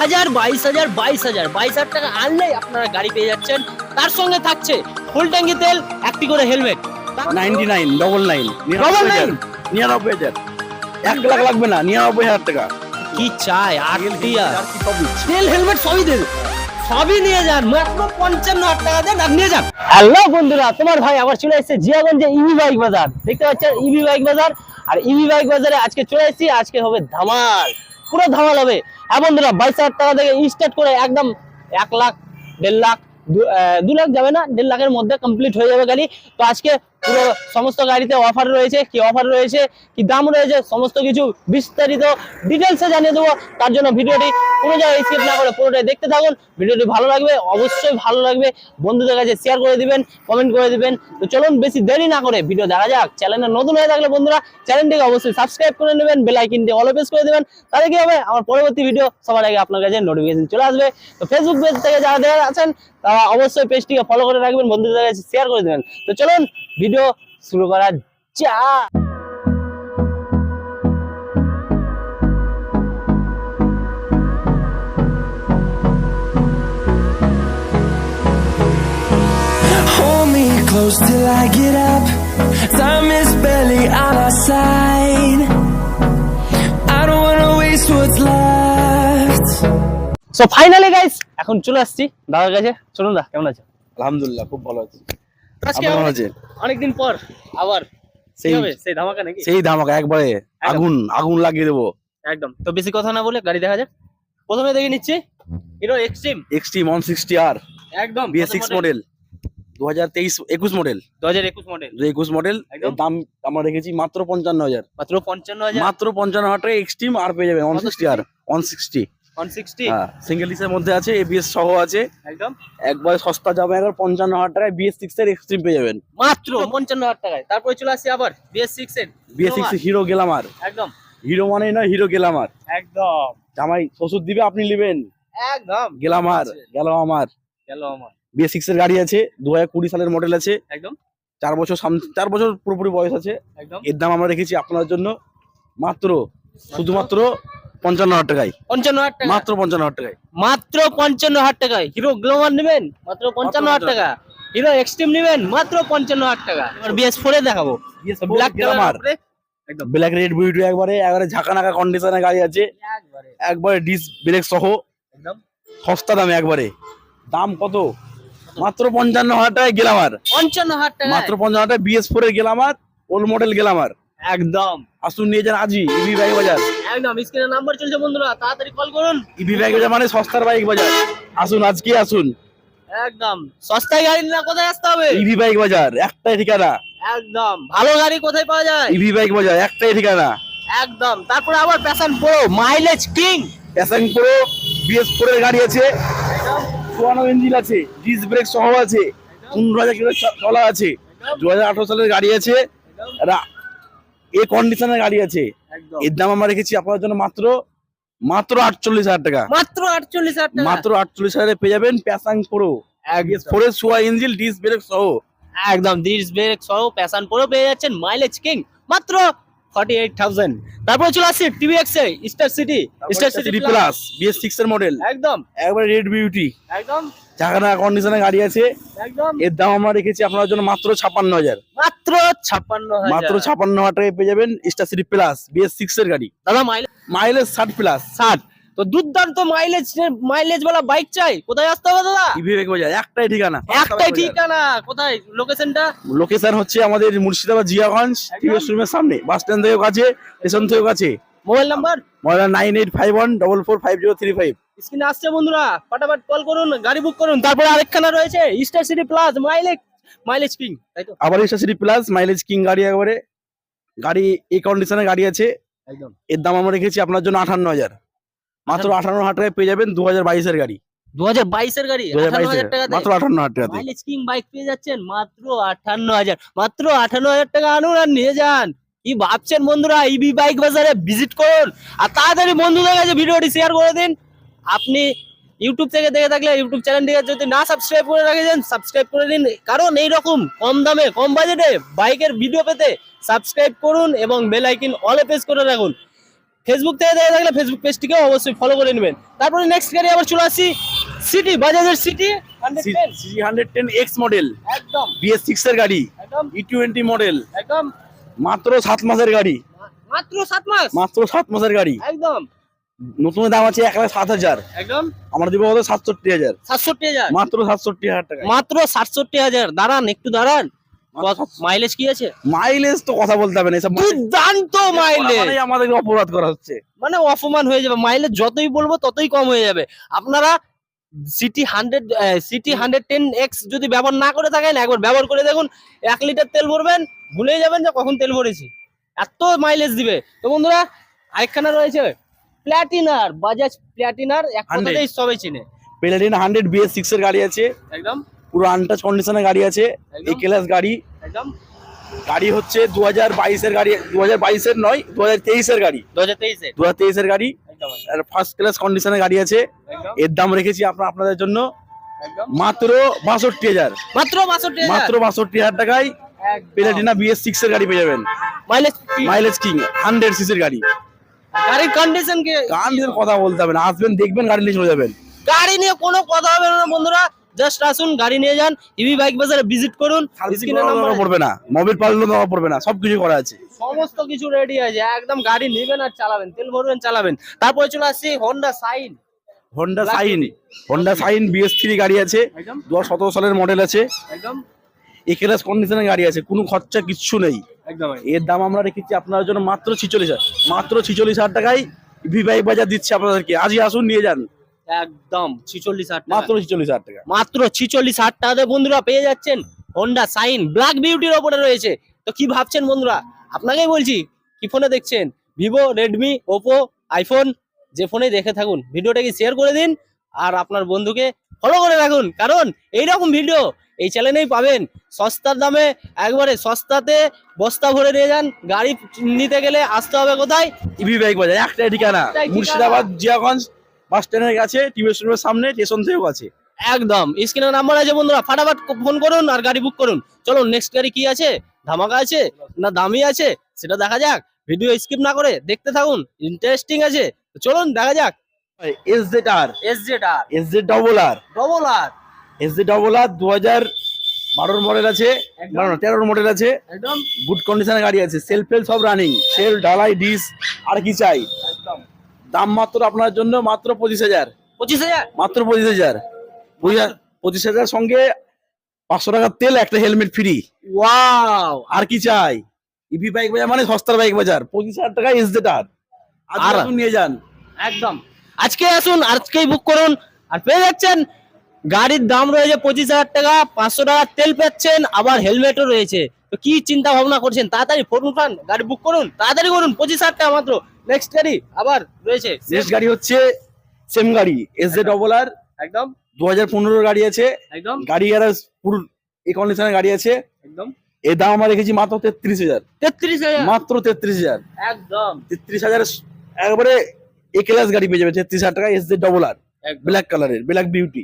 হাজার বাইশ হাজার বাইশ হাজার। বাইশ হাজার টাকা আনলেই আপনারা গাড়ি পেয়ে যাচ্ছেন। তার সঙ্গে থাকছে ফুল ট্যাঙ্কি তেল একটি করে helmet. Ninety nine double nine double nine নিরানব্বই হাজার। এক লাখ লাগবে না নিরানব্বই হাজার টাকা। কি চাই আর দিচ্ছি। তেল হেলমেট সবই দেবে। সবই নিয়ে যান মাত্র পঞ্চান্ন হাজার টাকা দেন আর নিয়ে যান। হ্যালো বন্ধুরা তোমার ভাই আবার চলে এসেছে জিয়াগঞ্জে ইভি বাইক বাজার। দেখতে পাচ্ছেন ইভি বাইক বাজার আর ইভি বাইক বাজারে আজকে চলে এসেছি। আজকে হবে ধামাল। পুরো ধামাল হবে। হ্যাঁ বন্ধুরা, বাইশ হাজার টাকা থেকে স্টার্ট করে একদম এক লাখ, দেড় লাখ, দু- লাখ যাবে না, দেড় লাখের মধ্যে কমপ্লিট হয়ে যাবে গাড়ি। তো আজকে পুরো সমস্ত গাড়িতে অফার রয়েছে, কি অফার রয়েছে, কি দাম রয়েছে, সমস্ত কিছু বিস্তারিত ডিটেলসে জানিয়ে দেবো। তার জন্য ভিডিওটি কোনো জায়গায় স্কিপ না করে পুরোটাই দেখতে থাকুন। ভিডিওটি ভালো লাগবে, অবশ্যই ভালো লাগবে। বন্ধুদের কাছে শেয়ার করে দিবেন কমেন্ট করে দিবেন। তো চলুন, বেশি দেরি না করে ভিডিও দেখা যাক। চ্যানেলে নতুন হয়ে থাকলে বন্ধুরা চ্যানেলটিকে অবশ্যই সাবস্ক্রাইব করে নেবেন বেল আইকনটি অল প্রেস করে দেবেন। তাহলে কি হবে? আমার পরবর্তী ভিডিও সবার আগে আপনার কাছে নোটিফিকেশন চলে আসবে। তো ফেসবুক পেজ থেকে যারা দেখা আছেন, তারা অবশ্যই পেজটিকে ফলো করে রাখবেন, বন্ধুদের কাছে শেয়ার করে দেবেন। তো চলুন ভিডিও শুরু করা me close till I get up. Time is barely on our side. I don't wanna waste what's left. So finally guys এখন চলে আসছি দাদার কাছে চলুন দা কেমন আছে আলহামদুলিল্লাহ খুব ভালো আছে অনেকদিন পর আবার সেই সেই ধামাকা নাকি? সেই ধামাকা একবারে আগুন আগুন লাগিয়ে দেবো। একদম। তো বেশি কথা না বলে গাড়ি দেখা যাক। প্রথমে দেখে নিচ্ছি Hero Xtreme Xtreme one sixty আর একদম। বিএস সিক্স মডেল দু হাজার তেইশ একুশ মডেল দু হাজার একুশ মডেল দু একুশ মডেল একদম। দাম আমরা রেখেছি মাত্র পঞ্চান্ন হাজার। মাত্র পঞ্চান্ন হাজার। মাত্র পঞ্চান্ন হাজার টাকা এক্সট্রিম আর পেয়ে যাবেন ওয়ান সিক্সটি আর ওয়ান সিক্সটি সিঙ্গেল ডিসের মধ্যে আছে এবিএস সহ আছে। একদম। একবার সস্তা যাবে একবার পঞ্চান্ন হাজার টাকায় বিএস সিক্স এর এক্সট্রিম পেয়ে যাবেন। মাত্র পঞ্চান্ন হাজার টাকায়। তারপরে চলে আবার বিএস সিক্স এর। বিএস সিক্স হিরো গেলামার একদম। হিরো মানে নয় হিরো গেলামার একদম। জামাই শ্বশুর দিবে আপনি নেবেন। একদম। গেলামার গেল আমার। গেল আমার। বিএস সিক্স এর গাড়ি আছে দু হাজার কুড়ি সালের মডেল আছে। একদম। চার বছর চার বছর পুরোপুরি বয়স আছে। একদম। এর দাম আমরা রেখেছি আপনার জন্য। মাত্র শুধুমাত্র পঞ্চান্ন হাজার টাকায় পঞ্চান্ন হাজার টাকা মাত্র পঞ্চান্ন হাজার টাকায় মাত্র পঞ্চান্ন হাজার টাকায় হিরো গ্লোমার নেবেন মাত্র পঞ্চান্ন হাজার টাকা হিরো এক্সট্রিম নেবেন মাত্র পঞ্চান্ন হাজার টাকা এবার বিএস ফোরে দেখাবো black Glamour black red beauty একবারে একবারে ঝাঁকা নাকা কন্ডিশনের গাড়ি আছে একবারে একবারে ডিস ব্রেক সহ একদম সস্তা দামে একবারে দাম কত মাত্র পঞ্চান্ন হাজার টাকায় গেলামার পঞ্চান্ন হাজার টাকা মাত্র পঞ্চান্ন হাজার টাকা বিএস ফোর এর গেলামার ওল্ড মডেল গেলামার একদম। আসুন নিয়ে যান আজই ইভি বাইক বাজার। একদম স্ক্রিনে নাম্বার চলছে বন্ধুরা তাড়াতাড়ি কল করুন। ইভি বাইক বাজার মানে সস্তার বাইক বাজার। আসুন আজকে আসুন। একদম। সস্তায় গাড়ি না কোথায় আসতে হবে? ইভি বাইক বাজার একটাই ঠিকানা। একদম। ভালো গাড়ি কোথায় পাওয়া যায়? ইভি বাইক বাজার একটাই ঠিকানা। একদম। তারপরে আবার Passion Pro mileage king Passion Pro BS four এর গাড়ি আছে। চুয়ান্ন ইঞ্জিন আছে ডিস ব্রেক সহ আছে। পনেরো হাজার কিলো চলা আছে। দু হাজার আঠারো সালের গাড়ি আছে। এ কন্ডিশনের গাড়ি আছে। এর দাম আমরা রেখেছি আপনার জন্য মাত্র মাত্র আটচল্লিশ হাজার টাকা। মাত্র আটচল্লিশ হাজার টাকা। মাত্র আটচল্লিশ হাজারে পেয়ে যাবেন প্যাশন প্রো। ফোরের সোয়া ইঞ্জিন ডিস ব্রেক সহ। একদম ডিস ব্রেক সহ প্যাশন প্রো পেয়ে যাচ্ছেন মাইলেজ কিং মাত্র ফর্টি এইট থাউজেন্ড তারপরে চলে আসছি টিভিএক্স এ Star City Star City City plus BS six এর মডেল একদম। একবারে রেড বিউটি একদম। গাড়ি আছে। এর দাম আমরা রেখেছি আপনার জন্য মাত্র হাজার। মাত্র মাত্র হাজার টাকায় পেয়ে যাবেন Star City plus BS six এর গাড়ি। দাদা মাইলেজ মাইলেজ ষাট প্লাস ষাট। তো দুর্দান্ত মাইলেজ মাইলেজ বলা বাইক চাই। কোথায় আসতে হবে দাদা? বাজার একটাই ঠিকানা। একটাই ঠিকানা। কোথায়? লোকেশনটা লোকেশন হচ্ছে আমাদের মুর্শিদাবাদ জিয়াগঞ্জ টিভিএস রুমের সামনে বাস স্ট্যান্ড থেকেও কাছে স্টেশন থেকেও কাছে। Mobile number mobile nine eight five one double four five zero three five স্ক্রিনে আসছে বন্ধুরা ফটাফট কল করুন গাড়ি বুক করুন। তারপরে আরেকখানা রয়েছে Star City plus mileage mileage king তাই তো? আবার Star City plus mileage king গাড়ি একবারে। গাড়ি এই কন্ডিশনের গাড়ি আছে। একদম। এর দাম আমরা রেখেছি আপনার জন্য আঠান্ন হাজার। মাত্র আঠান্ন। হাজার টাকায় পেয়ে যাবেন দু হাজার বাইশের গাড়ি। দু হাজার বাইশের গাড়ি আঠান্ন বাইশের মাত্র আঠান্ন হাজার টাকাতে। মাইলেজ কিং বাইক পেয়ে যাচ্ছেন মাত্র আঠান্ন হাজার। মাত্র আঠান্ন হাজার টাকা আনুন আর নিয়ে যান। কি ভাবছেন বন্ধুরা ইবি বাইক বাজারে ভিজিট করুন। আর তাড়াতাড়ি বন্ধুদের কাছে ভিডিওটি শেয়ার করে দিন। আপনি ইউটিউব থেকে দেখে থাকলে ইউটিউব চ্যানেলটিকে যদি না সাবস্ক্রাইব করে রেখেছেন সাবস্ক্রাইব করে দিন। কারণ এই রকম কম দামে কম বাজেটে বাইকের ভিডিও পেতে সাবস্ক্রাইব করুন এবং বেল আইকন অলে প্রেস করে রাখুন। ফেসবুক থেকে দেখে থাকলে ফেসবুক পেজটিকে অবশ্যই ফলো করে নেবেন। তারপরে নেক্সট গাড়ি আবার চলে আসি। City বাজাজের CT CG hundred ten X model একদম। বিএস সিক্স এর গাড়ি। একদম। ই টোয়েন্টি মডেল একদম। মাত্র সাত মাসের গাড়ি। মাত্র সাত মাস? মাত্র সাত মাসের গাড়ি। একদম। নতুন দাম আছে এক লাখ সাত হাজার। একদম? আমরা দিব কত সাতষট্টি হাজার। সাতষট্টি হাজার? মাত্র সাতষট্টি হাজার টাকা। মাত্র সাতষট্টি হাজার। দাঁড়ান একটু দাঁড়ান। মাইলেজ কি আছে? মাইলেজ তো কথা বলতে হবে না এসব দুর্দান্ত মাইলেজ আমাদেরকে অপরাধ করা হচ্ছে। মানে অপমান হয়ে যাবে। মাইলেজ যতই বলব ততই কম হয়ে যাবে। আপনারা CT hundred CT hundred ten X যদি ব্যবহার না করে থাকেন একবার ব্যবহার করে দেখুন এক লিটার তেল ভরবেন ভুলে যাবেন যে কখন তেল ভরেছি। এত মাইলেজ দিবে। তো বন্ধুরা আরেকখানা রয়েছে প্ল্যাটিনার বাজাজ প্ল্যাটিনার এক কথাতেই সবাই চিনে। পেলাডিন হান্ড্রেড বিএস সিক্স এর গাড়ি আছে। একদম। পুরো আনটাচ কন্ডিশনের গাড়ি আছে। এই ক্লাস গাড়ি। একদম। গাড়ি হচ্ছে দু হাজার বাইশের গাড়ি দু হাজার বাইশের নয় দু হাজার তেইশের গাড়ি। দু হাজার তেইশে দু হাজার তেইশের গাড়ি ফার্স্ট ক্লাস কন্ডিশনের গাড়ি আছে। এর দাম রেখেছি আপনার আপনাদের জন্য মাত্র বাষট্টি হাজার। মাত্র বাষট্টি মাত্র বাষট্টি হাজার টাকায় পেলাডিনা বিএস সিক্স এর গাড়ি পেয়ে যাবেন। মাইলেজ মাইলেজ কিং হান্ড্রেড সিসির গাড়ি। গাড়ির কন্ডিশন কি? কথা বলতে হবে না। আসবেন দেখবেন গাড়ি নিয়ে চলে যাবেন। গাড়ি নিয়ে কোনো কথা হবে না বন্ধুরা। জাস্ট আসুন গাড়ি নিয়ে যান ইভি বাইক বাজারে ভিজিট করুন দরকার নাম্বারে পড়বে না মোবিল পাল্টানোর দরকার পড়বে না সবকিছু করা আছে। সমস্ত কিছু রেডি আছে একদম গাড়ি নেবেন আর চালাবেন তেল ভরবেন চালাবেন। তারপরে চলে আসছি Honda Shine Honda Shine. Honda Shine BS three গাড়ি আছে দু সালের মডেল আছে। একদম। একেলাস কন্ডিশনের গাড়ি আছে কোনো খরচা কিচ্ছু নেই। এর দাম আমরা রেখেছি আপনার জন্য মাত্র ছিচল্লিশ হাজার মাত্র ছিচল্লিশ হাজার টাকায় ভি বাইক বাজার দিচ্ছে আপনাদেরকে। আজই আসুন নিয়ে যান। একদম ছিচল্লিশ হাজার মাত্র ছিচল্লিশ হাজার টাকা। মাত্র ছিচল্লিশ হাজার টাকাতে বন্ধুরা পেয়ে যাচ্ছেন হোন্ডা সাইন ব্ল্যাক বিউটির ওপরে রয়েছে। তো কি ভাবছেন বন্ধুরা? আপনাকেই বলছি কি ফোনে দেখছেন? ভিভো রেডমি ওপো আইফোন যে ফোনে দেখে থাকুন। ভিডিওটাকে শেয়ার করে দিন আর আপনার বন্ধুকে ফলো করে রাখুন। কারণ এইরকম ভিডিও এই চ্যানেলেই পাবেন। সস্তার দামে একবারে সস্তাতে বস্তা ভরে নিয়ে যান। গাড়ি নিতে গেলে আসতে হবে কোথায়? ইভি বাইক বাজার একটাই ঠিকানা। মুর্শিদাবাদ জিয়াগঞ্জ বাস স্ট্যান্ডের কাছে টিভি স্টুডিওর সামনে স্টেশন থেকেও আছে একদম। স্ক্রিনের নাম্বার আছে বন্ধুরা ফাটাফাট ফোন করুন আর গাড়ি বুক করুন। চলুন নেক্সট গাড়ি কি আছে? ধামাকা আছে না দামি আছে? সেটা দেখা যাক। ভিডিও স্কিপ না করে দেখতে থাকুন ইন্টারেস্টিং আছে। তো চলুন দেখা যাক। S Z R S Z R S Z double R double R S Z double R দু হাজার বারোর মডেল আছে। তেরোর মডেল আছে। একদম। গুড কন্ডিশনের গাড়ি আছে সেলফ ফেল সব রানিং সেল ঢালাই ডিস আর কি চাই? একদম। দাম মাত্র আপনার জন্য মাত্র পঁচিশ হাজার। পঁচিশ হাজার? মাত্র পঁচিশ হাজার। পঁচিশ- হাজার সঙ্গে পাঁচশো টাকার তেল একটা হেলমেট ফ্রি। ওয়াও! আর কি চাই? ইভি বাইক বাজার মানে সস্তার বাইক বাজার। পঁচিশ হাজার টাকা এস আর আর- নিয়ে যান। একদম। আজকে আসুন আজকেই বুক করুন। আর পেয়ে যাচ্ছেন গাড়ির দাম রয়েছে পঁচিশ হাজার টাকা পাঁচশো টাকা তেল পাচ্ছেন আবার হেলমেটও রয়েছে। তো কি চিন্তা ভাবনা করছেন? তাড়াতাড়ি ফোন গাড়ি বুক করুন তাড়াতাড়ি করুন পঁচিশ হাজার টাকা মাত্র। নেক্সট গাড়ি আবার রয়েছে। নেক্সট গাড়ি হচ্ছে সেম গাড়ি এস জে ডবল আর একদম। দু হাজার পনেরোর গাড়ি আছে। একদম। গাড়ি আর পুরো এই কন্ডিশনের গাড়ি আছে। একদম। এর দাম আমরা রেখেছি মাত্র তেত্রিশ হাজার। তেত্রিশ হাজার? মাত্র তেত্রিশ হাজার। একদম। তেত্রিশ হাজার একবারে এ ক্লাস গাড়ি পেয়ে যাবে তেত্রিশ হাজার টাকা S J double R black কালারের ব্ল্যাক বিউটি।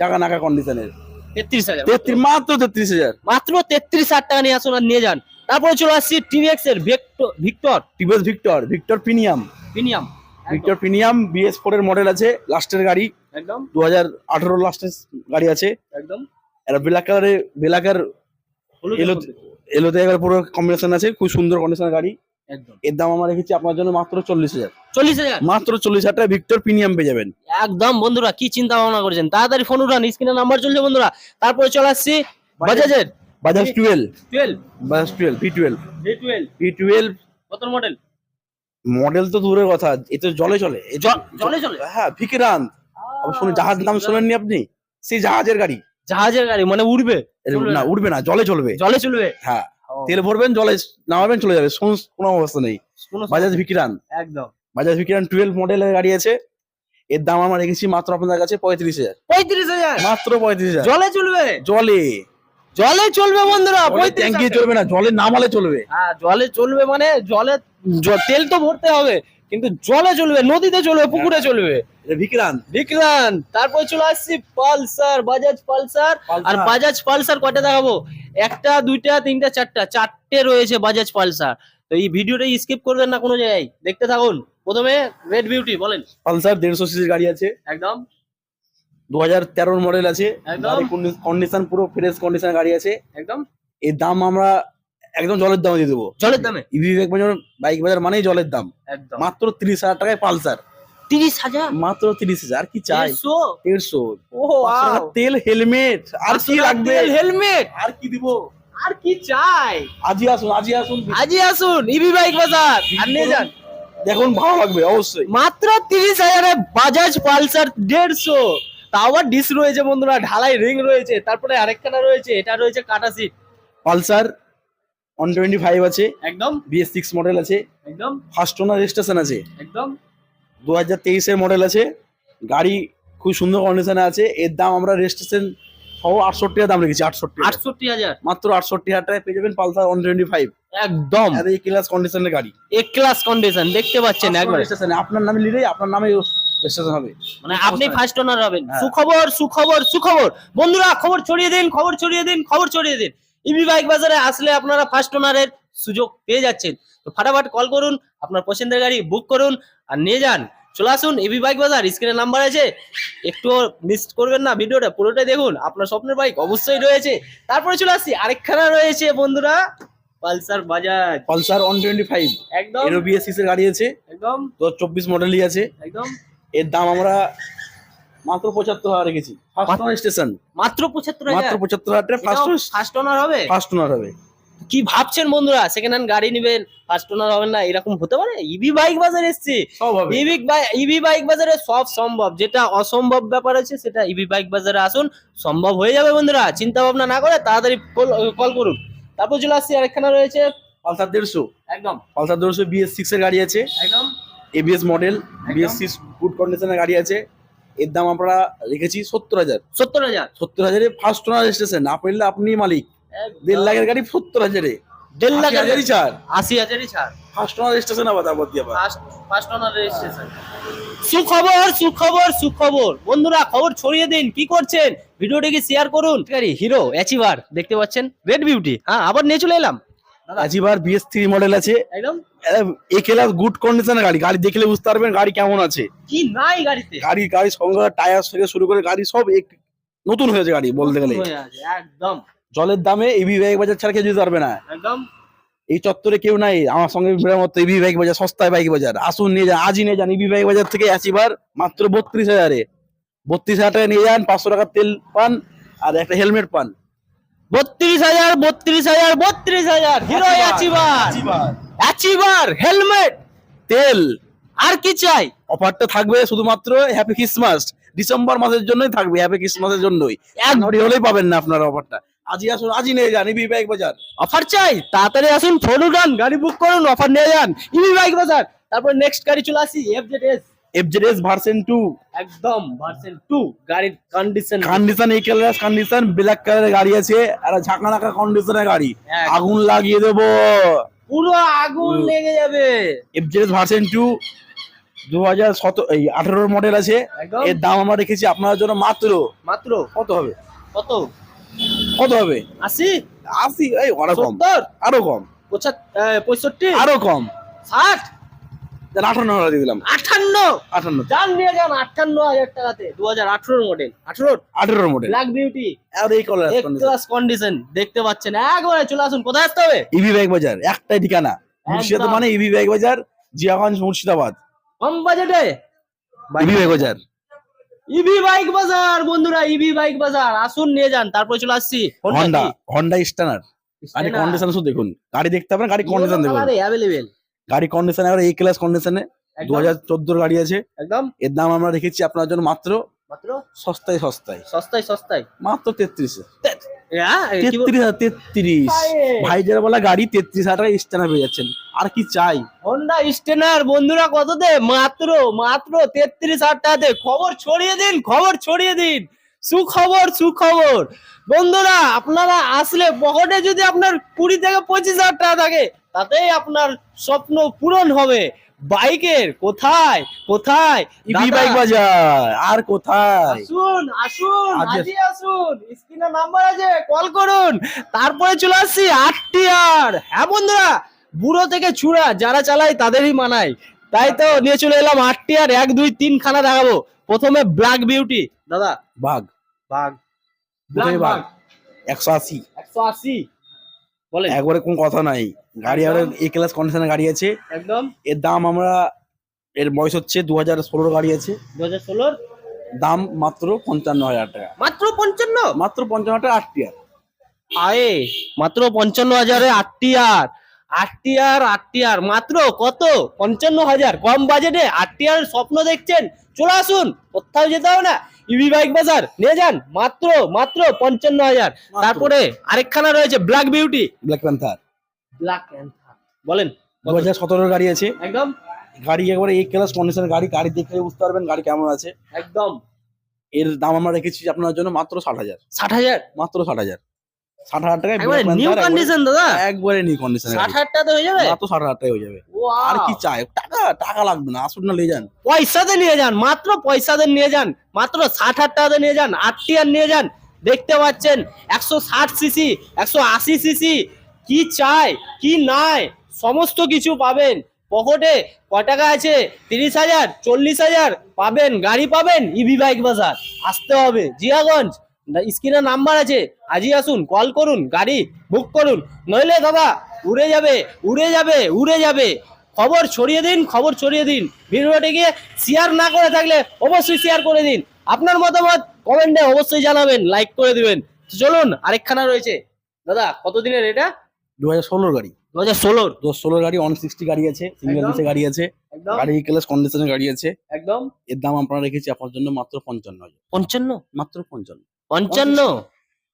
টাকা নাকা কন্ডিশনের তেত্রিশ হাজার। তেত্রিশ মাত্র তেত্রিশ হাজার। মাত্র তেত্রিশ হাজার টাকা নিয়ে আসুন আর নিয়ে যান। তারপরে চলে আসছি টিভিএক্স এর Vector Victor Victor Victor premium premium Victor premium BS four এর মডেল আছে লাস্টের গাড়ি। একদম। দু হাজার আঠারো লাস্টের গাড়ি আছে। একদম। এটা ব্ল্যাক কালারে ব্ল্যাক আর এলোতে পুরো কম্বিনেশন আছে খুব সুন্দর কন্ডিশনের গাড়ি। এর দাম আমরা রেখেছি আপনার জন্য মাত্র চল্লিশ হাজার। চল্লিশ হাজার? মাত্র চল্লিশ হাজার টাকা ভিক্টর প্রিমিয়াম পেয়ে যাবেন। একদম বন্ধুরা কি চিন্তা ভাবনা করেছেন? তাড়াতাড়ি ফোন উঠান স্ক্রিনে নাম্বার চলছে বন্ধুরা। তারপরে চলে আসছি বাজাজের Bajaj twelve twelve Bajaj twelve P twelve J twelve P twelve কত মডেল মডেল তো দূরের কথা এ তো জলে চলে। জলে চলে? হ্যাঁ শুনে জাহাজ নাম শোনেননি আপনি? সেই জাহাজের গাড়ি। জাহাজের গাড়ি মানে উড়বে? না না। উঠবে না জলে চলবে। জলে চলবে? হ্যাঁ। তেল ভরবেন জলে নামাবেন চলে যাবে। কোনো অবস্থা নেই। বাজাজ ভিকিরান। একদম। বাজাজ ভিকিরান টুয়েলভ মডেলের গাড়ি আছে। এর দাম আমরা রেখেছি মাত্র আপনাদের কাছে পঁয়ত্রিশ হাজার। পঁয়ত্রিশ হাজার? মাত্র পঁয়ত্রিশ হাজার। জলে চলবে? জলে। জলে চলবে বন্ধুরা ট্যাঙ্কি। চলবে না জলে নামালে চলবে। হ্যাঁ জলে চলবে মানে জলে তেল তো ভরতে হবে। কিন্তু জলে চলবে নদীতে চলবে পুকুরে চলবে এটা ভিকিরান বিক্রান তারপর চলে আসছি পালসার বাজাজ পালসার। আর বাজাজ পালসার কয়টা দেখাবো? একটা দুইটা তিনটা চারটা চারটে রয়েছে বাজাজ পালসার। তো এই ভিডিওটা স্কিপ করবেন না কোনো জায়গায়। দেখতে থাকুন। প্রথমে রেড বিউটি বলেন। পালসার দেড়শো সিসির গাড়ি আছে। একদম। দু হাজার তেরোর মডেল আছে। একদম। কন্ডিশন পুরো ফ্রেশ কন্ডিশন গাড়ি আছে। একদম। এর দাম আমরা একদম জলের দামে দিয়ে দেবো। জলের দামে? ইভি বাইক বাজার বাইক বাজার মানেই জলের দাম। একদম। মাত্র তিরিশ হাজার টাকায় পালসার। তিরিশ হাজার? মাত্র তিরিশ হাজার। কি চাই? দেড়শো? ও তেল হেলমেট। আর কি লাগবে? হেলমেট! আর কি দিব? আর কি চাই? আজই আসুন আজই আসুন। আজই আসুন ইবি বাইক বাজার। আর নিয়ে যান। দেখুন ভালো লাগবে অবশ্যই। মাত্র তিরিশ হাজারে বাজাজ পালসার দেড়শো। তাও আবার ডিস রয়েছে বন্ধুরা ঢালাই রিং রয়েছে তারপরে আরেকখানা রয়েছে এটা রয়েছে কাটা seat. Pulsar one twenty five আছে। একদম। বিএস সিক্স মডেল আছে। একদম। ফার্স্ট ওনার রেজিস্ট্রেশন আছে। একদম। দু হাজার তেইশের মডেল আছে। গাড়ি খুব সুন্দর কন্ডিশনে আছে। এর দাম আমরা রেজিস্ট্রেশন সহ আটষট্টি হাজার দাম রেখেছি আটষট্টি আটষট্টি হাজার। মাত্র আটষট্টি হাজার টাকায় পেয়ে যাবেন পালসার ওয়ান টোয়েন্টি ফাইভ একদম এই ক্লাস কন্ডিশনের গাড়ি। এ ক্লাস কন্ডিশন দেখতে পাচ্ছেন একবার। রেজিস্ট্রেশনে আপনার নামে নিলেই আপনার নামে রেজিস্ট্রেশন হবে। মানে আপনি ফার্স্ট ওনার হবেন। হ্যাঁ। সুখবর সুখবর সুখবর। বন্ধুরা খবর ছড়িয়ে দিন খবর ছড়িয়ে দিন খবর ছড়িয়ে দিন। ইবি বাইক বাজারে আসলে আপনারা ফার্স্ট ওনারের সুযোগ পেয়ে যাচ্ছেন। তো ফাটাফাট কল করুন আপনার পছন্দের গাড়ি বুক করুন আর নিয়ে যান। চলে আসুন ইবি বাইক বাজার স্ক্রিনে নাম্বার আছে। একটু মিস করবেন না ভিডিওটা পুরোটাই দেখুন। আপনার স্বপ্নের বাইক অবশ্যই রয়েছে। তারপরে চলে আসছি আরেকখানা রয়েছে বন্ধুরা Pulsar Bajaj. Pulsar one twenty five একদম এর গাড়ি আছে। একদম। দু চব্বিশ মডেলই আছে। একদম। এর দাম আমরা মাত্র পঁচাত্তর হাজার রেখেছি ফার্স্ট ওনার স্টেশন মাত্র পঁচাত্তর মাত্র পঁচাত্তর হাজার ফার্স্ট ফার্স্ট ওনার হবে? ফার্স্ট ওনার হবে। কি ভাবছেন বন্ধুরা? সেকেন্ড হ্যান্ড গাড়ি নেবেন ফার্স্ট ওনার হবেন না এরকম হতে পারে? ইভি বাইক বাজার এসছে। ইভি ইভি বাইক বাজারে সব সম্ভব। যেটা অসম্ভব ব্যাপার আছে সেটা ইভি বাইক বাজারে আসুন সম্ভব হয়ে যাবে বন্ধুরা। চিন্তা ভাবনা না করে তাড়াতাড়ি কল করুন। তারপর চলে আসছি আরেকখানা রয়েছে। পালসার দেড়শো। একদম। পালসার দেড়শো বিএস সিক্স এর গাড়ি আছে। একদম। ABS model BS six good কন্ডিশনের গাড়ি আছে। এর দাম আমরা রেখেছি সত্তর হাজার। সত্তর হাজার? সত্তর হাজারে ফার্স্ট ওনার রেজিস্ট্রেশন না পেলে আপনি মালিক। দেড় লাখের গাড়ি সত্তর হাজারে। দেড় লাখের হাজারই ছাড়। আশি হাজারই ছাড়। ফার্স্ট ওনার রেজিস্ট্রেশন আবার তারপর দিয়ে ফার্স্ট ফার্স্ট ওনার রেজিস্ট্রেশন সুখবর সুখবর সুখবর। বন্ধুরা খবর ছড়িয়ে দিন। কি করছেন? ভিডিওটিকে শেয়ার করুন। গাড়ি হিরো অ্যাচিভার দেখতে পাচ্ছেন? রেড বিউটি হ্যাঁ আবার নিয়ে চলে এলাম। আজিবার বিএস থ্রি মডেল আছে। একদম। এ ক্লাস গুড কন্ডিশনের গাড়ি। গাড়ি দেখলে বুঝতে পারবেন গাড়ি কেমন আছে। কি নাই গাড়িতে। গাড়ি গাড়ি সঙ্গে টায়ার থেকে শুরু করে গাড়ি সব এক- নতুন হয়েছে গাড়ি বলতে গেলে। একদম। জলের দামে ইভি বাইক বাজার ছাড়া কেউ যেতে পারবে না। একদম। এই চত্বরে কেউ নাই। আমার সঙ্গে মতো ইভি বাইক বাজার সস্তায় বাইক বাজার। আসুন নিয়ে যান আজই নিয়ে যান ইভি বাইক বাজার থেকে আসিবার মাত্র বত্রিশ হাজারে। বত্রিশ হাজার টাকা নিয়ে যান পাঁচশো টাকার তেল পান আর একটা হেলমেট পান। বত্রিশ হাজার বত্রিশ হাজার বত্রিশ হাজার। Hero achiever. অ্যাচিভার। হেলমেট তেল। আর কি চাই? অফারটা থাকবে শুধুমাত্র হ্যাপি ক্রিসমাস ডিসেম্বর মাসের জন্যই থাকবে হ্যাপি ক্রিসমাসের জন্যই। জানুয়ারি হলেই পাবেন না আপনারা অফারটা আজই আসুন আজই নিয়ে যান ইভি বাইক বাজার অফার চাই? তাড়াতাড়ি আসুন ফোন উঠান গাড়ি বুক করুন অফার নিয়ে যান। ইভি বাইক বাজার তারপর নেক্সট গাড়ি চলে আসি এফজেডএস এফজেডএস ভার্সন টু একদম ভার্সন টু গাড়ির কন্ডিশন কন্ডিশন এই কালার কন্ডিশন ব্ল্যাক কালারের গাড়ি আছে আর ঝাঁকা নাকা কন্ডিশনের গাড়ি। আগুন লাগিয়ে দেবো। পুরো আগুন লেগে যাবে। এফজেডএস ভার্সন টু দু হাজার সত এই আঠারোর মডেল আছে। এর দাম আমরা রেখেছি আপনার জন্য মাত্র। মাত্র। কত হবে? কত? কত হবে? আশি? আশি এই আরও কম। আরও কম। পঁয়ষট্টি? আরও কম। ষাট? দেন হাজার দিয়ে দিলাম। আটান্ন আঠান্ন। যান নিয়ে যান আটান্ন হাজার টাকাতে। দু হাজার আঠারোর মডেল আঠারোর? আঠারোর মডেল ব্ল্যাক বিউটি আর এই কালার ক্লাস কন্ডিশন দেখতে পাচ্ছেন একবারে চলে আসুন কোথায় আসতে হবে? ইভি বাইক বাজার একটাই ঠিকানা। মুর্শিদাবাদ মানে ইভি বাইক বাজার জিয়াগঞ্জ মুর্শিদাবাদ। কম বাজেটে ইভি বাইক বাজার। ইভি বাইক বাজার বন্ধুরা ইভি বাইক বাজার। আসুন নিয়ে যান তারপর চলে আসছি। হন্ডা হন্ডা স্টানার গাড়ি কন্ডিশন শুধু দেখুন। গাড়ি দেখতে পাবেন গাড়ি কন্ডিশন দেখুন। অ্যাভেলেবেল গাড়ি কন্ডিশন এবার এই ক্লাস কন্ডিশনে দু হাজার চোদ্দোর গাড়ি আছে। একদম। এর দাম আমরা রেখেছি আপনার জন্য মাত্র মাত্র? সস্তায় সস্তায়। সস্তায় সস্তায়? মাত্র তেত্রিশ। হ্যাঁ, তেত্রিশ হাজার তেত্রিশ। ভাই। ভাই যারা বলা গাড়ি তেত্রিশ হাজার স্টানার পেয়ে যাচ্ছেন। আর কি চাই? হন্ডা স্টেনার বন্ধুরা কততে? মাত্র মাত্র তেত্রিশ হাজার টাকাতে। খবর ছড়িয়ে দিন খবর ছড়িয়ে দিন। সুখবর সুখবর। বন্ধুরা আপনারা আসলে পকেটে যদি আপনার কুড়ি থেকে পঁচিশ হাজার টাকা থাকে তাতেই আপনার স্বপ্ন পূরণ হবে। বাইকের কোথায়? কোথায়? ইভি বাইক বাজার আর কোথায়? আসুন আসুন আজই আসুন। স্ক্রিনে নাম্বার আছে কল করুন। তারপরে চলে আসছি আটটি আর হ্যাঁ বন্ধুরা বুড়ো থেকে ছুড়া যারা চালায় তাদেরই মানায়। তাই তো নিয়ে চলে এলাম আটটি আর এক দুই তিন খানা দেখাবো। প্রথমে ব্ল্যাক বিউটি। দাদা বাঘ। বাঘ। বাঘ। একশো আশি। একশো আশি। বলেন। একবারে কোনো কথা নাই। গাড়ি। আবার এ ক্লাস কন্ডিশনের গাড়ি আছে। একদম। এর দাম আমরা এর বয়স হচ্ছে দু হাজার ষোলোর গাড়ি আছে। দু হাজার ষোলোর? দাম মাত্র পঞ্চান্ন হাজার টাকা। মাত্র পঞ্চান্ন? মাত্র পঞ্চান্ন টাকা আটটি আর। আয়ে মাত্র পঞ্চান্ন হাজারে আটটি আর। আটটি আর আটটি আর। মাত্র কত? পঞ্চান্ন হাজার। কম বাজেটে আটটি আর স্বপ্ন দেখছেন। চলে আসুন। কোথাও যেতে হবে না। ইভি বাইক বাজার। নিয়ে যান। মাত্র মাত্র পঞ্চান্ন হাজার। তারপরে আরেকখানা রয়েছে black beauty black panther black বলেন দু হাজার সতেরোর গাড়ি আছে। একদম। গাড়ি একবারে এই ক্লাস কন্ডিশনের গাড়ি গাড়ি দেখলে বুঝতে পারবেন গাড়ি কেমন আছে। একদম। এর দাম আমরা রেখেছি আপনার জন্য মাত্র ষাট হাজার। ষাট হাজার? মাত্র ষাট হাজার। ষাট হাজার টাকায় নিউ কন্ডিশন দাদা। একবারে- নিউ কন্ডিশন ষাট হাজার টাকা হয়ে যাবে? মাত্র ষাট হাজার টাকায় হয়ে যাবে। আর কি চাই? টাকা টাকা লাগবে না আসুন না নিয়ে যান। পয়সাতে নিয়ে যান মাত্র পয়সাতে নিয়ে যান মাত্র ষাট হাজার টাকাতে নিয়ে যান আটটি আর নিয়ে যান। দেখতে পাচ্ছেন একশো ষাট সিসি একশো আশি সিসি কি চাই কি নাই সমস্ত কিছু পাবেন। পকেটে ক টাকা আছে? তিরিশ হাজার চল্লিশ হাজার পাবেন গাড়ি পাবেন ইভি বাইক বাজার। আসতে হবে জিয়াগঞ্জ। স্ক্রিনে নাম্বার আছে। আজই আসুন কল করুন গাড়ি বুক করুন। নইলে দাদা উড়ে যাবে উড়ে যাবে উড়ে যাবে। খবর ছড়িয়ে দিন খবর ছড়িয়ে দিন। ভিডিওটি গিয়ে শেয়ার না করে থাকলে অবশ্যই শেয়ার করে দিন। আপনার মতামত কমেন্টে অবশ্যই জানাবেন লাইক করে দিবেন। চলুন আরেকখানা রয়েছে। দাদা কতদিনের এটা? দু হাজার ষোলোর গাড়ি। দু হাজার ষোলোর? দু ষোলোর গাড়ি ওয়ান সিক্সটি গাড়ি আছে সিঙ্গেল ডিসে গাড়ি আছে গাড়ি ক্লাস কন্ডিশনের গাড়ি আছে। একদম। এর দাম আপনারা রেখেছি আপনার জন্য মাত্র পঞ্চান্ন হাজার। পঞ্চান্ন? মাত্র পঞ্চান্ন। পঞ্চান্ন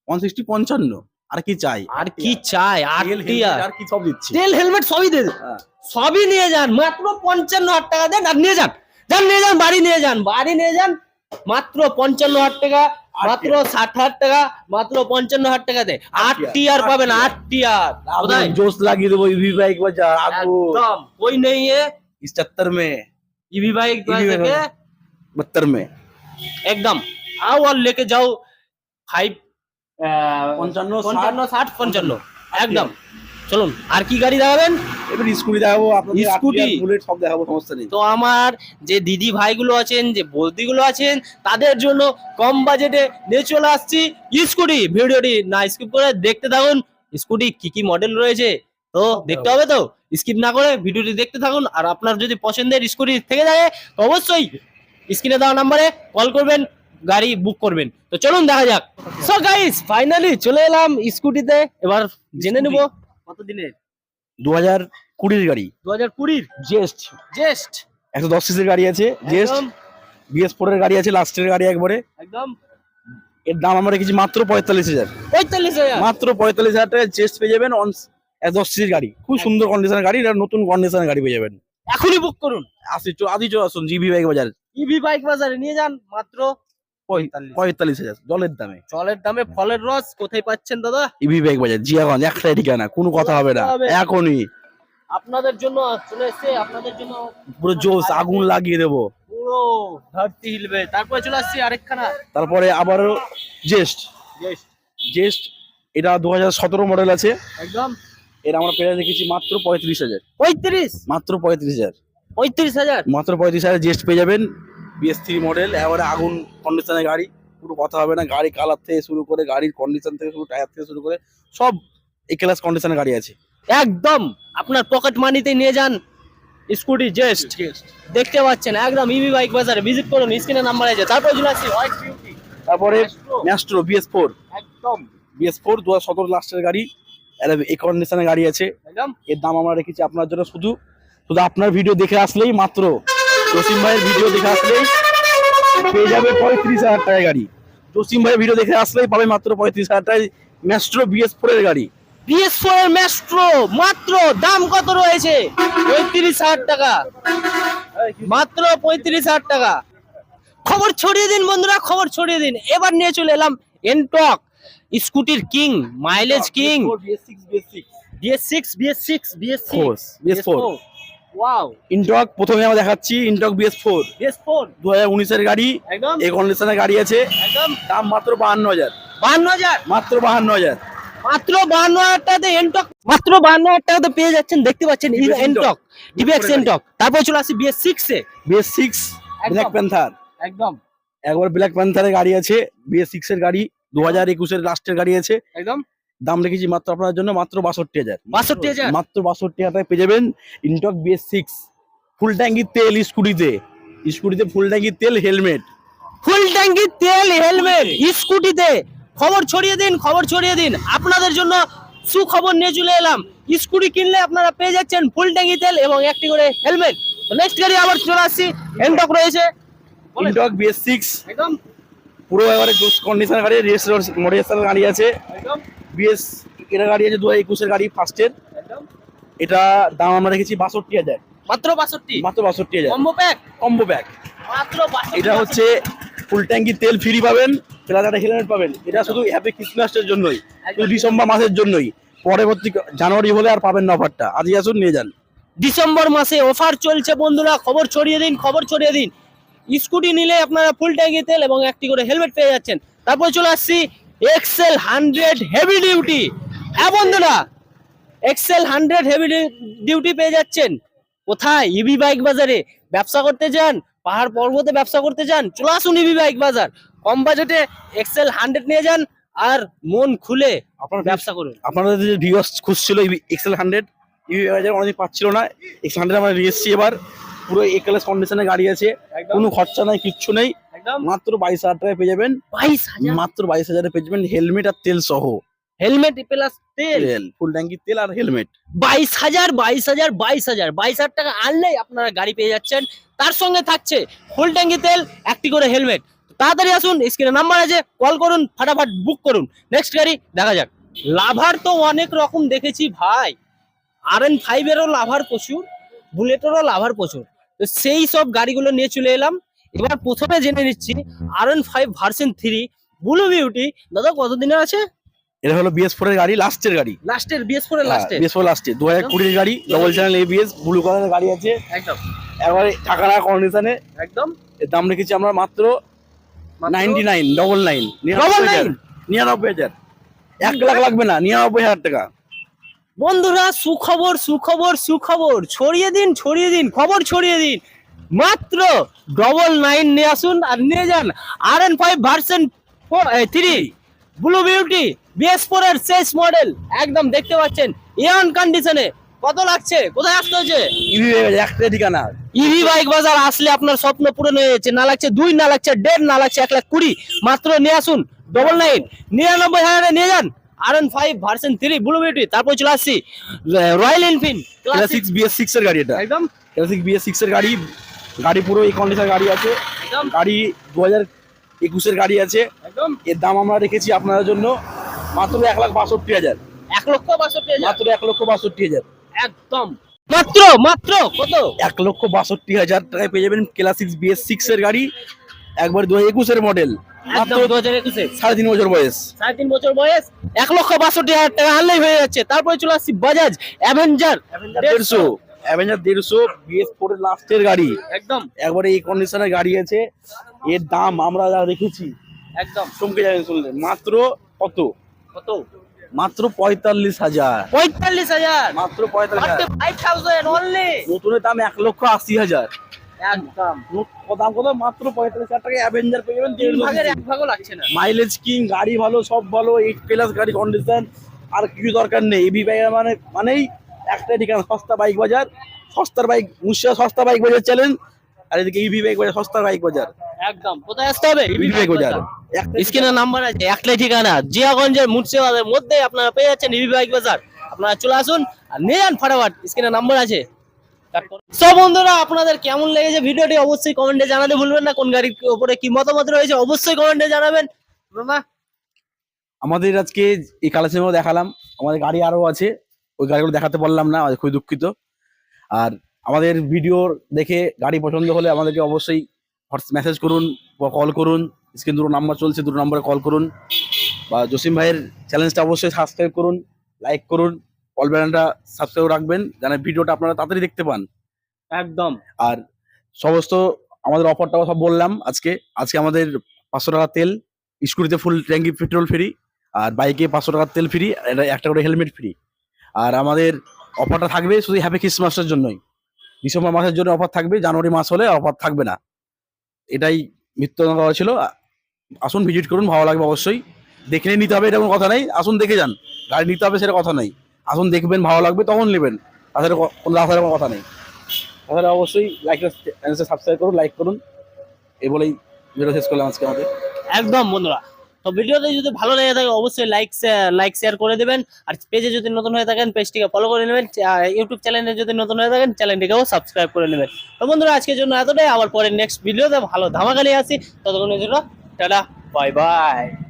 ওয়ান সিক্সটি পঞ্চান্ন আর কি চাই আর কি চাই আর তেল, কি helmet আর আর কি সব দিচ্ছি তেল হেলমেট সবই দে দেব। হ্যাঁ। সবই নিয়ে যান মাত্র পঞ্চান্ন হাজার টাকা দেন আর নিয়ে যান যান নিয়ে যান বাড়ি নিয়ে যান বাড়ি নিয়ে যান মাত্র পঞ্চান্ন হাজার টাকা মাত্র ষাট হাজার টাকা মাত্র পঞ্চান্ন হাজার টাকা দে আট টিয়ার পাবেন আট টিয়ার কোথায় জোস লাগিয়ে দেবো ইভি বাইক বাজার আগো একদম कोई नहीं है इस चक्कर में ईवी बाइक EV के बाइक। बहत्तर में एकदम आओ और लेके जाओ ফাইভ পঞ্চান্ন পঞ্চান্ন ষাট পঞ্চান্ন। আচ্ছা। একদম। চলুন আর কি গাড়ি দেখাবেন? এবার স্কুটি দেখাবো স্কুটি বুলেট সব দেখাবো সমস্যা নেই। তো আমার যে দিদি ভাইগুলো আছেন যে বলদিগুলো আছেন তাদের জন্য কম বাজেটে নিয়ে চলে আসছি স্কুটি ভিডিওটি না স্কিপ করে দেখতে থাকুন। স্কুটি কি কি মডেল রয়েছে? তো দেখতে হবে তো? স্কিপ না করে ভিডিওটি দেখতে থাকুন। আর আপনার যদি পছন্দের স্কুটি থেকে থাকে তো অবশ্যই স্ক্রিনে দেওয়া নাম্বারে কল করবেন। গাড়ি বুক করবেন। তো চলুন দেখা যাক। সো গাইস ফাইনালি চলে এলাম স্কুটিতে। এবার জেনে নেব কত দিনের দু হাজার কুড়ির গাড়ি। দু হাজার কুড়ির? জেস্ট জেস্ট একশো দশ সিসির গাড়ি আছে। জেস্ট একদম। বিএস ফোর এর গাড়ি আছে লাস্টের গাড়ি একবারে। একদম। এর দাম আমরা রেখেছি মাত্র পঁয়তাল্লিশ হাজার। পঁয়তাল্লিশ হাজার। মাত্র পঁয়তাল্লিশ হাজার টাকা চেস্ট পেয়ে যাবেন অন দশ সিসির গাড়ি। খুব সুন্দর কন্ডিশনের গাড়ি এটা নতুন কন্ডিশনের গাড়ি পেয়ে যাবেন। এখনই বুক করুন। আসি চো আদি চো আসুন জিবি বাইক বাজার। ইভি বাইক বাজারে নিয়ে যান মাত্র পঁয়তাল্লিশ। হাজার জলের দামে। জলের দামে ফলের রস কোথায় পাচ্ছেন দাদা? ইবি বাইক বাজার জিয়াগঞ্জ একটাই ঠিকানা কোনো কথা হবে না এখনই। আপনাদের জন্য চলে এসছে আপনাদের জন্য পুরো জোস আগুন লাগিয়ে দেবো। পুরো ধরতি হিলবে। তারপরে চলে আসছি আরেকখানা। তারপরে আবারও জেস্ট জেস্ট এটা দু হাজার সতেরো মডেল আছে। একদম। এটা আমরা পেয়ে দেখেছি মাত্র পঁয়ত্রিশ হাজার। পঁয়ত্রিশ? মাত্র পঁয়ত্রিশ হাজার। পঁয়ত্রিশ হাজার? মাত্র পঁয়ত্রিশ হাজার জেস্ট পেয়ে যাবেন। বিএস থ্রি মডেল এবারে আগুন কন্ডিশনের গাড়ি পুরো কথা হবে না গাড়ি কালার থেকে শুরু করে গাড়ির কন্ডিশন থেকে শুরু টায়ার থেকে শুরু করে সব এ ক্লাস কন্ডিশনের গাড়ি আছে। একদম! আপনার পকেট মানিতে নিয়ে যান স্কুটি জেস্ট দেখতে পাচ্ছেন একদম ইভি বাইক বাজারে ভিজিট করুন স্ক্রিনে নাম্বার আছে তারপরে হোয়াইট বিউটি তারপরে ম্যাস্ট্রো বিএস ফোর একদম। বিএস ফোর দু হাজার সতেরো লাস্টের গাড়ি এই কন্ডিশনের গাড়ি আছে। একদম। এর দাম আমরা রেখেছি আপনার জন্য শুধু শুধু আপনার ভিডিও দেখে আসলেই মাত্র। জসিম ভাইয়ের ভিডিও দেখে আসলেই পেয়ে যাবে পঁয়ত্রিশ হাজার টাকায় গাড়ি। জসিম ভাইয়ের ভিডিও দেখে আসলেই পাবে মাত্র পঁয়ত্রিশ হাজার টাকায় ম্যাস্ট্রো বিএস ফোর এর গাড়ি। বিএস ফোর এর ম্যাস্ট্রো মাত্র দাম কত রয়েছে? পঁয়ত্রিশ হাজার টাকা। মাত্র পঁয়ত্রিশ হাজার টাকা। খবর ছড়িয়ে দিন বন্ধুরা খবর ছড়িয়ে দিন। এবার নিয়ে চলে এলাম Ntorq স্কুটির king mileage king BS six BS six BS six BS six BS four wow Ntorq প্রথমে আমরা দেখাচ্ছি Ntorq BS four BS four দু হাজার উনিশের গাড়ি। একদম। এই কন্ডিশনের গাড়ি আছে। একদম। দাম মাত্র বাহান্ন হাজার। বান্ন হাজার? মাত্র বাহান্ন হাজার। মাত্র বাহান্ন হাজার টাকাতে এনটক মাত্র বাহান্ন হাজার টাকাতে পেয়ে যাচ্ছেন দেখতে পাচ্ছেন এনটক এনটক তারপর চলে আসি বিএস সিক্স এ বিএস সিক্স ব্ল্যাক প্যান্থার একদম। একবার ব্ল্যাক প্যান্থারের গাড়ি আছে। বিএস সিক্স এর গাড়ি। দু হাজার একুশের লাস্টের গাড়ি আছে। একদম। দাম রেখেছি মাত্র আপনার জন্য মাত্র বাষট্টি হাজার। বাষট্টি হাজার? মাত্র বাষট্টি হাজার পেয়ে যাবেন ইনটক বিএস সিক্স ফুল ট্যাঙ্কির তেল স্কুটিতে। স্কুটিতে ফুল ট্যাঙ্কির তেল হেলমেট ফুল ট্যাঙ্কি তেল হেলমেট স্কুটিতে। খবর ছড়িয়ে দিন খবর ছড়িয়ে দিন। আপনাদের জন্য সুখবর নিয়ে চলে এলাম। স্কুটি কিনলে আপনারা পেয়ে যাচ্ছেন ফুল ট্যাঙ্কি তেল এবং একটি করে হেলমেট নেক্সট গাড়ি আবার চলে আসছি। এনটক রয়েছে। ইনটক বিএস সিক্স একদম। পুরো এবারে কন্ডিশন গাড়ি রেস মডেল গাড়ি আছে। একদম। বিএস এটা গাড়ি আছে দু হাজার একুশের গাড়ি ফার্স্টের এটা দাম আমরা রেখেছি বাষট্টি হাজার। মাত্র বাষট্টি? মাত্র বাষট্টি হাজার। কম্বো প্যাক কম্বো ব্যাগ মাত্র এটা হচ্ছে ফুল ট্যাঙ্কি তেল ফ্রি পাবেন প্লাস একটা হেলমেট পাবেন। এটা শুধু হ্যাপি ক্রিসমাসের জন্যই শুধু ডিসেম্বর মাসের জন্যই। পরবর্তী জানুয়ারি হলে আর পাবেন না অফারটা আজই আসুন নিয়ে যান। ডিসেম্বর মাসে অফার চলছে বন্ধুরা খবর ছড়িয়ে দিন খবর ছড়িয়ে দিন। স্কুটি নিলে আপনারা ফুল ট্যাঙ্কি তেল এবং একটি করে হেলমেট পেয়ে যাচ্ছেন। তারপর চলে আসছি এক্সেল হান্ড্রেড হেভি ডিউটি হ্যাঁ বন্ধুরা এক্সেল হান্ড্রেড হেভি ডিউটি পেয়ে যাচ্ছেন। কোথায়? ইবি বাইক বাজারে। ব্যবসা করতে চান পাহাড় পর্বতে ব্যবসা করতে চান চলে আসুন ইবি বাইক বাজার। কম বাজেটে এক্সেল হান্ড্রেড নিয়ে যান আর মন খুলে আপনার ব্যবসা করুন। আপনাদের যে ভিউয়ার্স খুঁজছিল এক্সেল হান্ড্রেড ইভি বাজার অনেক পাচ্ছিল না। এক্সেল হান্ড্রেড আমরা নিয়ে এসেছি এবার। পুরো একালেস কন্ডিশনে গাড়ি আছে। কোনো খরচা নাই কিচ্ছু নেই। একদম। মাত্র বাইশ হাজার টাকায় পেয়ে যাবেন। বাইশ হাজার? মাত্র বাইশ হাজারে পেয়ে যাবেন হেলমেট আর তেল সহ। হেলমেট প্লাস তেল? তেল ফুল ট্যাঙ্কি তেল আর হেলমেট। বাইশ হাজার বাইশ হাজার বাইশ হাজার। বাইশ হাজার টাকা আনলেই আপনারা গাড়ি পেয়ে যাচ্ছেন। তার সঙ্গে থাকছে ফুল ট্যাঙ্কি তেল একটি করে হেলমেট। তাড়াতাড়ি আসুন স্ক্রিনে নাম্বার আছে কল করুন ফাটাফাট বুক করুন। নেক্সট গাড়ি দেখা যাক। লাভার তো অনেক রকম দেখেছি ভাই। আর এন ফাইভেরও লাভার প্রচুর বুলেটেরও লাভার প্রচুর। তো সেই সব গাড়িগুলো নিয়ে চলে এলাম। এবার প্রথমে জেনে নিচ্ছি R N five version three blue beauty দাদা কতদিনের আছে? এটা হলো বিএস ফোর এর গাড়ি লাস্টের গাড়ি। লাস্টের বিএস ফোর এর লাস্টে বিএস ফোর লাস্টে দু হাজার কুড়ির গাড়ি ডবল চ্যানেল এবিএস ব্লু কালারের গাড়ি আছে। একদম। এবারে টাকা না কন্ডিশনে একদম। এর দাম রেখেছি আমরা মাত্র ninety nine double nine Double nine? নিরানব্বই হাজার। এক লাখ লাগবে না নিরানব্বই হাজার টাকা। বন্ধুরা সুখবর সুখবর সুখবর। ছড়িয়ে দিন ছড়িয়ে দিন খবর ছড়িয়ে দিন। মাত্র ডবল নাইন নিয়ে আসুন আর নিয়ে যান R N five version three blue beauty BS four এর শেষ মডেল একদম দেখতে পাচ্ছেন এয়ান কন্ডিশনে কত লাগছে? কোথায় আসতে হচ্ছে একটা ঠিকানা। ইভি বাইক বাজার আসলে আপনার স্বপ্ন পূরণ হয়ে যাচ্ছে। না লাগছে দুই না লাগছে দেড় না লাগছে এক লাখ কুড়ি। মাত্র নিয়ে আসুন ডবল নাইন নিরানব্বই হাজারে নিয়ে যান। R N five version three blue beauty তারপর চলে আসছি Royal Enfield six BS six এর গাড়ি এটা। একদম। সিক্স বিএস সিক্স এর গাড়ি। গাড়ি পুরো এই কন্ডিশন গাড়ি আছে। গাড়ি দু হাজার একুশের গাড়ি আছে। একদম। এর দাম আমরা রেখেছি আপনাদের জন্য মাত্র এক লাখ বাষট্টি হাজার। এক লক্ষ বাষট্টি হাজার। মাত্র এক লক্ষ বাষট্টি হাজার। একদম। মাত্র মাত্র কত? এক লক্ষ বাষট্টি হাজার টাকায় পেয়ে যাবেন ক্লাসিক বিএস সিক্স এর গাড়ি একবার দু হাজার একুশের মডেল মাত্র দু হাজার একুশে সাড়ে তিন বছর বয়স। সাড়ে তিন বছর বয়স। এক লক্ষ বাষট্টি হাজার টাকা আনলেই হয়ে যাচ্ছে। তারপরে চলে আসছি বাজাজ অ্যাভেঞ্জার দেড়শো। অ্যাভেঞ্জার দেড়শো বিএস ফোর লাস্টের গাড়ি। একদম। একবারে এই কন্ডিশনের গাড়ি আছে। এর দাম আমরা যা রেখেছি একদম। চমকে যাবেন শুনলে মাত্র কত? কত? মাত্র পঁয়তাল্লিশ হাজার। পঁয়তাল্লিশ হাজার? মাত্র পঁয়তাল্লিশ নতুনের দাম এক লক্ষ আশি হাজার। দাম কত? মাত্র পঁয়তাল্লিশ হাজার টাকা অ্যাভেঞ্জার পেয়ে যাবেন। ভাগের ভাগও লাগছে না। মাইলেজ কিং গাড়ি ভালো সব ভালো এইট প্লাস গাড়ি কন্ডিশন আর কিছু দরকার নেই। এবি মানে মানেই একটা ঠিকানা সস্তা বাইক বাজার সস্তার বাইক মুর্শিদা সস্তা বাইক বাজার চ্যালেঞ্জ আর এদিকে ইভি বাইক বাজার সস্তার বাইক বাজার। একদম। কোথায় আসতে হবে? ইভি বাইক বাজার। স্ক্রিনের নাম্বার আছে একটাই ঠিকানা জিয়াগঞ্জের মুর্শিদাবাদের মধ্যে আপনারা পেয়ে যাচ্ছেন ইভি বাইক বাজার। আপনারা চলে আসুন আর নিয়ে যান ফাটাফাট স্ক্রিনের নাম্বার আছে। সো বন্ধুরা আপনাদের কেমন লেগেছে ভিডিওটি অবশ্যই কমেন্টে জানাতে ভুলবেন না কোন গাড়ির উপরে কি মতামত রয়েছে অবশ্যই কমেন্টে জানাবেন। আমাদের আজকে এই কালেকশনগুলো দেখালাম আমাদের গাড়ি আরও আছে ওই গাড়িগুলো দেখাতে পারলাম না আমাদের খুবই দুঃখিত। আর আমাদের ভিডিও দেখে গাড়ি পছন্দ হলে আমাদেরকে অবশ্যই মেসেজ করুন বা কল করুন। স্ক্রিন দুটো নাম্বার চলছে দুটো নম্বরে কল করুন। বা জসিম ভাইয়ের চ্যানেলটা অবশ্যই সাবস্ক্রাইব করুন লাইক করুন। অল ব্যানারটা সাবস্ক্রাইব রাখবেন যেন ভিডিওটা আপনারা তাড়াতাড়ি দেখতে পান। একদম। আর সমস্ত আমাদের অফারটাও সব বললাম আজকে। আজকে আমাদের পাঁচশো টাকা তেল স্কুটিতে ফুল ট্যাঙ্কি পেট্রোল ফ্রি আর বাইকে পাঁচশো টাকার তেল ফ্রি এটা একটা করে হেলমেট ফ্রি আর আমাদের অফারটা থাকবে শুধু হ্যাপি ক্রিসমাসের জন্যই। ডিসেম্বর মাসের জন্য অফার থাকবে, জানুয়ারি মাস হলে অফার থাকবে না। এটাই মৃত্যু করা ছিল। আসুন ভিজিট করুন, ভালো লাগবে অবশ্যই। দেখে নিতে হবে, এটা কোনো কথা নেই। আসুন দেখে যান। গাড়ি নিতে হবে, সেটা কথা নেই। আসুন দেখবেন, ভালো লাগবে, তখন নেবেন। তাছাড়া কোনো রাখার কোনো কথা নেই। তাহলে অবশ্যই লাইক সাবস্ক্রাইব করুন লাইক করুন। এই বলেই ভিডিও শেষ করলাম আজকে আমাদের। একদম, বন্ধুরা। তো ভিডিওতে যদি ভালো লেগে থাকে, অবশ্যই লাইক লাইক শেয়ার করে দেবেন। আর পেজে যদি নতুন হয়ে থাকেন পেজটিকে ফলো করে নেবেন। ইউটিউব চ্যানেলে যদি নতুন হয়ে থাকেন চ্যানেলটিকেও সাবস্ক্রাইব করে নেবেন। তো বন্ধুরা, আজকের জন্য এতটাই। আবার পরে নেক্সট ভিডিওতে ভালো ধামাকালি আসি। ততক্ষণের জন্য টাটা বাই বাই